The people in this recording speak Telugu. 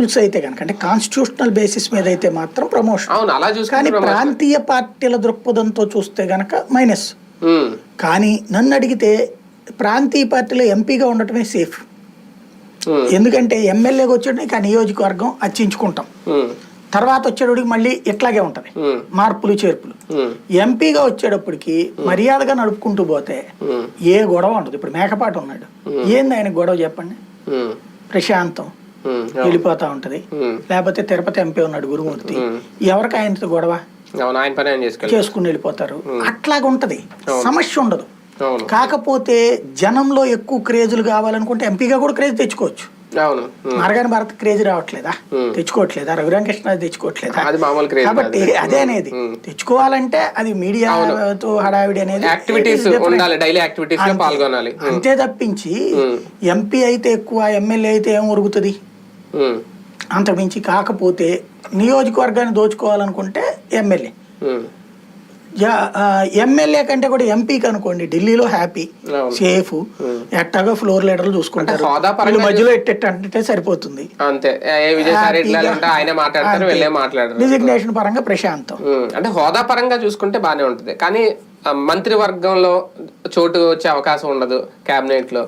రూల్స్ అయితే కనుక అంటే కాన్స్టిట్యూషనల్ బేసిస్ మీద అయితే మాత్రం ప్రమోషన్. అవును అలా కానీ. ప్రాంతీయ పార్టీల దృక్పథంతో చూస్తే గనక మైనస్. కానీ నన్ను అడిగితే ప్రాంతీయ పార్టీలో ఎంపీగా ఉండటమే సేఫ్. ఎందుకంటే ఎమ్మెల్యేగా వచ్చాడు ఇక నియోజకవర్గం అచ్చించుకుంటాం ఉమ్, తర్వాత వచ్చేటప్పటికి మళ్ళీ ఇట్లాగే ఉంటది. మార్పులు చేర్పులు. ఎంపీగా వచ్చేటప్పటికి మర్యాదగా నడుపుకుంటూ పోతే ఏ గొడవ ఉండదు. ఇప్పుడు మేకపాటి ఉన్నాడు. ఏంది ఆయన గొడవ చెప్పండి? ప్రశాంతం. వెళ్ళిపోతా ఉంటది. లేకపోతే తిరుపతి ఎంపీ ఉన్నాడు గురుమూర్తి. ఎవరికి ఆయనతో గొడవ? ఆయన చేసుకెళ్ళి. చేసుకుని వెళ్ళిపోతారు. అట్లాగా ఉంటది. సమస్య ఉండదు. కాకపోతే జనంలో ఎక్కువ క్రేజులు కావాలనుకుంటే ఎంపీగా కూడా క్రేజ్ తెచ్చుకోవచ్చు. మార్గాని భారత్ క్రేజ్ రావట్లేదా. తెచ్చుకోవట్లేదా? రఘురామకృష్ణ తెచ్చుకోవట్లేదా? అది మామూలు క్రేజ్ కాబట్టి అదే అనేది. తెచ్చుకోవాలంటే అది మీడియాతో హడావిడి అనేది అంతే. తప్పించి. ఎంపీ అయితే ఎక్కువ ఎమ్మెల్యే అయితే ఏం ఉరుగుతుంది ఉమ్, అంతకుమించి కాకపోతే నియోజకవర్గాన్ని దోచుకోవాలనుకుంటే ఎమ్మెల్యే. ఎమ్మెల్యే కంటే కూడా ఎంపీకి అనుకోండి ఢిల్లీలో హ్యాపీ. సేఫ్ ఎట్టగా ఫ్లోర్ లీడర్లు చూసుకుంటారు. మధ్యలో ఎట్టెట్టు అంటే సరిపోతుంది. అంతే. డిజిగ్నేషన్ పరంగా ప్రశాంతం. అంటే హోదా పరంగా చూసుకుంటే బానే ఉంటది. కానీ మంత్రివర్గంలో చోటు వచ్చే అవకాశం ఉండదు కేబినెట్లో